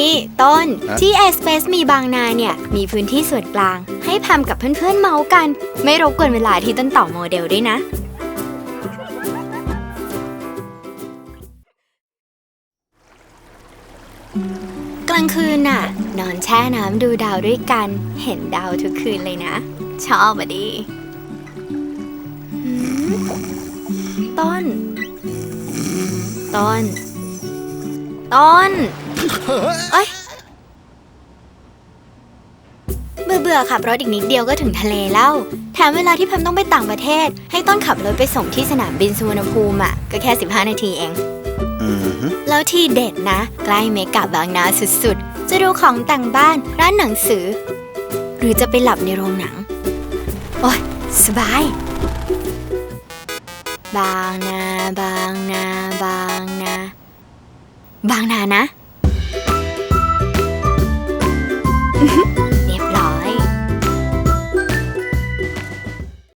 นี่ต้น ฮะ ที่ a Space มีบางนาเนี่ย มีพื้นที่ส่วนกลาง ให้แพมกับเพื่อนๆเมาส์กัน ไม่รบกวนเวลาที่ต้นต่อโมเดลด้วยนะ กลางคืนน่ะ นอนแช่น้ำดูดาวด้วยกัน เห็นดาวทุกคืนเลยนะ ชอบอะดิหืมต้น ต้น ต้น เอ้ย เบื่อเบื่อๆขับรถอีกนิดเดียวก็ถึงทะเลแล้ว แถมเวลาที่แพมต้องไปต่างประเทศ ให้ต้นขับรถไปส่งที่สนามบินสุวรรณภูมิอะ ก็แค่ 15 นาทีเองอืมฮึแล้วที่เด็ดนะ ใกล้เมกะบางนาสุดๆ จะดูของแต่งบ้าน ร้านหนังสือ หรือจะไปหลับในโรงหนัง โอ้ยสบาย บางนา บางนา บางนา บางนานะ